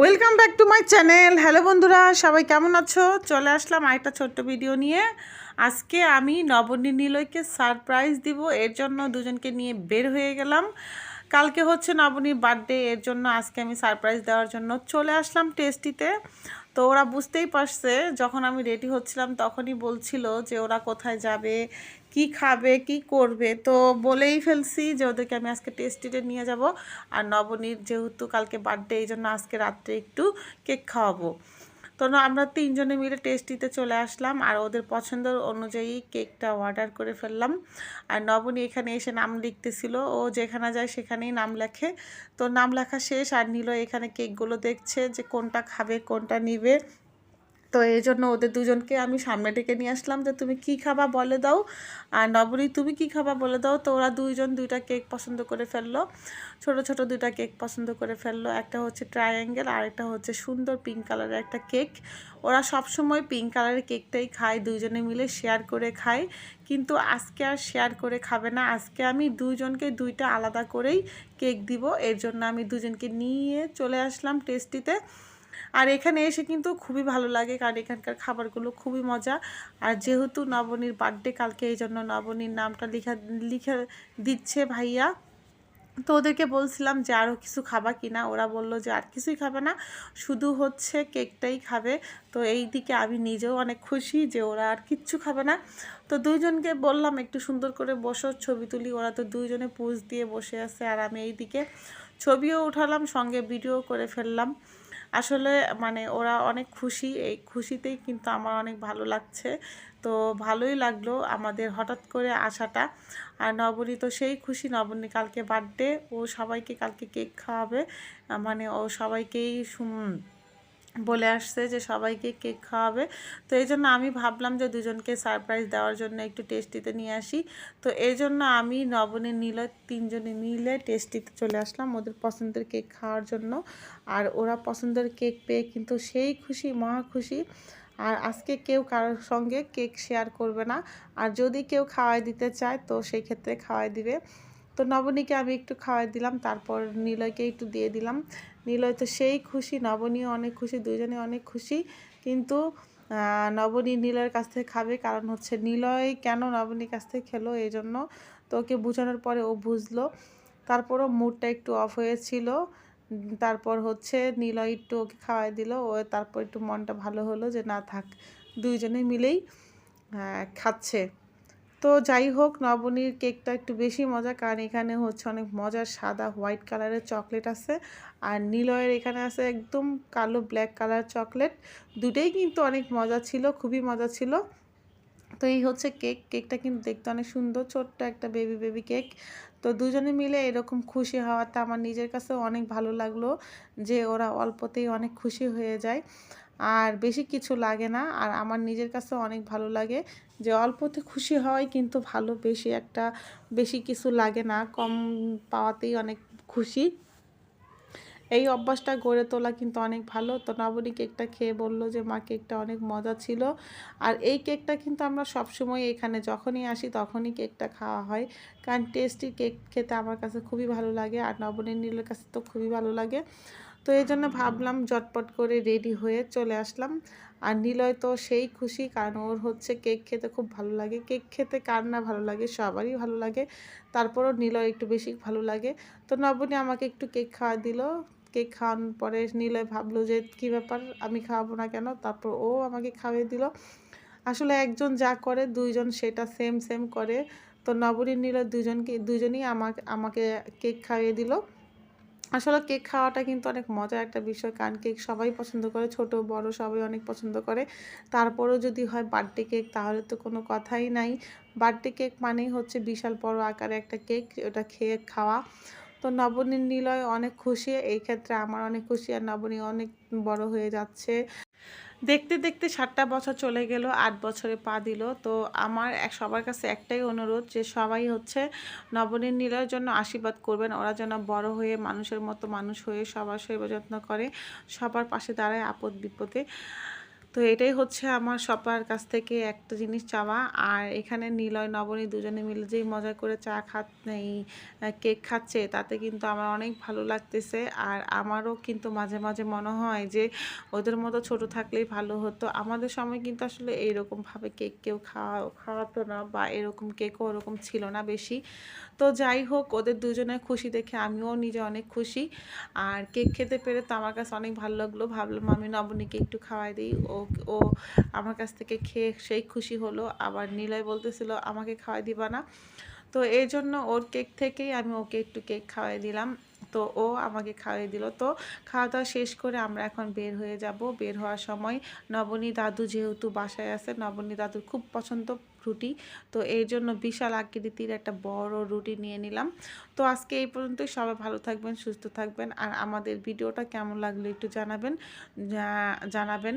Welcome back to my channel hello বন্ধুরা, সবাই কেমন আছো? চলে আসলাম আরেকটা ছোট্ট ভিডিও নিয়ে। আজকে আমি নবনী নিলয়কে সারপ্রাইজ দিব, এর জন্য দুজনকে নিয়ে বের হয়ে গেলাম। কালকে হচ্ছে নবনীর বার্থডে এর জন্য আজকে আমি সারপ্রাইজ দেওয়ার জন্য চলে আসলাম টেস্টিতে তো ওরা বুঝতেই পারছে, যখন আমি রেডি হচ্ছিলাম তখনই বলছিল যে ওরা কোথায় যাবে, কি খাবে, কি করবে। তো বলেই ফেলছি যে ওদেরকে আমি আজকে টেস্টিটে নিয়ে যাব। আর নবনীর যেহেতু কালকে বার্থডে এই জন্য আজকে রাত্রে একটু কেক খাওয়াবো। তো আমরা তিনজনে মিলে টেস্টিতে চলে আসলাম আর ওদের পছন্দ অনুযায়ী কেকটা অর্ডার করে ফেললাম। আর নবনী এখানে এসে নাম লিখতেছিল, ও যেখানে যায় সেখানেই নাম লেখে। তো নাম লেখা শেষ আর নিল এখানে কেকগুলো দেখছে যে কোনটা খাবে, কোনটা নিবে। তো এই জন্য ওদের দুজনকে আমি সামনে ডেকে নিয়ে আসলাম যে, তুমি কি খাবা বলে দাও। আর নবরী তুমি কি খাবা বলে দাও? তো ওরা দুইজন দুইটা কেক পছন্দ করে ফেলল। ছোট ছোট দুইটা কেক পছন্দ করে ফেলল। একটা হচ্ছে ট্রায়াঙ্গেল আর একটা হচ্ছে সুন্দর পিঙ্ক কালারের একটা কেক। ওরা সবসময় পিঙ্ক কালারের কেকটাই খায়, দুইজনে মিলে শেয়ার করে খায়। কিন্তু আজকে আর শেয়ার করে খাবে না। আজকে আমি দুইজনকে দুইটা আলাদা করেই কেক দিব। এর জন্য আমি দুজনকে নিয়ে চলে আসলাম টেস্টিতে। আর এখানে এসে কিন্তু খুবই ভালো লাগে, কারণ এখানকার খাবারগুলো খুবই মজা। আর যেহেতু নবনীর বার্থডে কালকে এই জন্য নবনীর নামটা লিখা, লিখে দিচ্ছে ভাইয়া। তো ওদেরকে বলছিলাম যে আরও কিছু খাবা কিনা, ওরা বলল যে আর কিছুই খাবে না, শুধু হচ্ছে কেকটাই খাবে। তো এই দিকে আমি নিজেও অনেক খুশি যে ওরা আর কিচ্ছু খাবে না। তো দুইজনকে বললাম একটু সুন্দর করে বসো, ছবি তুলি। ওরা তো দুইজনে পুজ দিয়ে বসে আছে আর আমি এই দিকে ছবিও উঠালাম, সঙ্গে ভিডিও করে ফেললাম। আসলে মানে ওরা অনেক খুশি। এই খুশিতেই কিন্তু আমার অনেক ভালো লাগছে। তো ভালোই লাগল আমাদের হঠাৎ করে আসাটা। আর নবনী তো সেই খুশি, নবনী কালকে বার্থডে ও সবাইকে কালকে কেক খাওয়াবে। মানে ও সবাইকেই শুন- বলে আসছে যে সবাইকে কেক খাওয়াবে। তো এই জন্য আমি ভাবলাম যে দুজনকে সারপ্রাইজ দেওয়ার জন্য একটু টেস্টিতে নিয়ে আসি। তো এই জন্য আমি নবনী নীল, তিনজনে মিলে টেস্টিতে চলে আসলাম ওদের পছন্দের কেক খাওয়ার জন্য। আর ওরা পছন্দের কেক পেয়ে কিন্তু সেই খুশি, মহা খুশি। আর আজকে কেউ কারোর সঙ্গে কেক শেয়ার করবে না। আর যদি কেউ খাওয়াই দিতে চায় তো সেই ক্ষেত্রে খাওয়াই দিবে। তো নবনীকে আমি একটু খাওয়াই দিলাম, তারপর নিলয়কে একটু দিয়ে দিলাম। নিলয় তো সেই খুশি, নবনীও অনেক খুশি দুজনে অনেক খুশি। কিন্তু নবনী নিলয়ের কাছ থেকে খাবে কারণ হচ্ছে নিলয় কেন নবনীর কাছ থেকে খেলো এই জন্য তো ওকে বোঝানোর পরে ও বুঝলো। তারপরও মুডটা একটু অফ হয়েছিল। তারপর হচ্ছে নিলয় একটু ওকে খাওয়াই দিল। ও তারপর একটু মনটা ভালো হলো যে না থাক, দুইজনে মিলেই খাচ্ছে। তো যাই হোক, নবনীর কেকটা একটু বেশি মজা কারণ এখানে হচ্ছে অনেক মজার সাদা হোয়াইট কালারের চকলেট আছে আর নীলয়ের এখানে আছে একদম কালো ব্ল্যাক কালার চকলেট। দুটোই কিন্তু অনেক মজা ছিল, খুবই মজা ছিল। তো এই হচ্ছে কেক, কেকটা কিন্তু দেখতে অনেক সুন্দর, ছোট্ট একটা বেবি বেবি কেক। তো দুজনে মিলে এরকম খুশি হওয়াটা আমার নিজের কাছে অনেক ভালো লাগল যে ওরা অল্পতেই অনেক খুশি হয়ে যায়। আর বেশি কিছু লাগে না। আর আমার নিজের কাছে অনেক ভালো লাগে যে অল্পতে খুশি হওয়াই কিন্তু ভালো, বেশি একটা, বেশি কিছু লাগে না, কম পাওয়াতেই অনেক খুশি। এই অভ্যাসটা গড়ে তোলা কিন্তু অনেক ভালো। তো নবনী কেকটা খেয়ে বলল যে, মা, কেকটা অনেক মজা ছিল। আর এই কেকটা কিন্তু আমরা সবসময় এখানে যখনই আসি তখনই কেকটা খাওয়া হয়। কারণ টেস্টি কেক খেতে আমার কাছে খুবই ভালো লাগে আর নবনীর নীলের কাছে তো খুবই ভালো লাগে। তো এই জন্য ভাবলাম জটপট করে রেডি হয়ে চলে আসলাম। আর নিলয় তো সেই খুশি, কারণ ওর হচ্ছে কেক খেতে খুব ভালো লাগে। কেক খেতে কার না ভালো লাগে? সবারই ভালো লাগে। তারপরও নিলয় একটু বেশি ভালো লাগে। তো নবনী আমাকে একটু কেক খাওয়া দিল। কেক খাওয়ানোর পরে নিলয় ভাবলো যে, কী ব্যাপার? আমি খাওয়াবো না কেন? তারপর ও আমাকে খাইয়ে দিল। আসলে একজন যা করে, দুইজন সেটা সেম সেম করে। তো নবনী নিলয় দুজনকে দুজনই আমাকে আমাকে কেক খাইয়ে দিল। আসলে কেক খাওয়াটা কিন্তু অনেক মজার একটা বিষয়। কারণ কেক সবাই পছন্দ করে, ছোট, বড় সবাই অনেক পছন্দ করে। তারপরেও যদি হয় বার্থডে কেক, তাহলে তো কোনো কথাই নাই। বার্থডে কেক মানেই হচ্ছে বিশাল বড় আকারে একটা কেক, ওটা খেয়ে খাওয়া। তো নবনীর নিলয় অনেক খুশি। এই ক্ষেত্রে আমার অনেক খুশি আর নবনী অনেক বড় হয়ে যাচ্ছে। দেখতে দেখতে সাতটা বছর চলে গেল, আট বছরে পা দিল। তো আমার এক, সবার কাছে একটাই অনুরোধ যে সবাই হচ্ছে নবনীর নিলয়ের জন্য আশীর্বাদ করবেন। ওরা যেন বড় হয়ে মানুষের মতো মানুষ হয়ে সবার সেবা যত্ন করে, সবার পাশে দাঁড়ায় আপদ বিপদে তো এটাই হচ্ছে আমার সবার কাছ থেকে একটা জিনিস চাওয়া। আর এখানে নিলয় নবনী দুজনে মিলে যেই মজা করে চা খাত, এই কেক খাচ্ছে, তাতে কিন্তু আমার অনেক ভালো লাগতেছে। আর আমারও কিন্তু মাঝে মাঝে মনে হয় যে ওদের মতো ছোট থাকলেই ভালো হতো। আমাদের সময় কিন্তু আসলে এইরকমভাবে কেক কেউ খাওয়া, খাওয়াতো না বা এরকম কেকও ওরকম ছিল না বেশি। তো যাই হোক, ওদের দুজনের খুশি দেখে আমিও নিজে অনেক খুশি। আর কেক খেতে পেরে তো আমার কাছে অনেক ভালো লাগল। ভাবলাম আমি নবনীকে একটু খাওয়াই দিই। ও ও আমার কাছ থেকে খেয়ে সেই খুশি হলো। আবার নিলয় বলতেছিল, আমাকে খাওয়াই দিবা না। তো এই জন্য ওর কেক থেকেই আমি ওকে একটু কেক খাওয়াই দিলাম। তো ও আমাকে খাওয়াই দিল। তো খাওয়া দাওয়া শেষ করে আমরা এখন বের হয়ে যাব। বের হওয়ার সময় নবনী দাদু যেহেতু বাসায় আছে, নবনী দাদুর খুব পছন্দ রুটি। তো এই জন্য বিশাল আকৃতির একটা বড় রুটি নিয়ে নিলাম। তো আজকে এই পর্যন্তই। সবাই ভালো থাকবেন, সুস্থ থাকবেন। আর আমাদের ভিডিওটা কেমন লাগল একটু জানাবেন জানাবেন।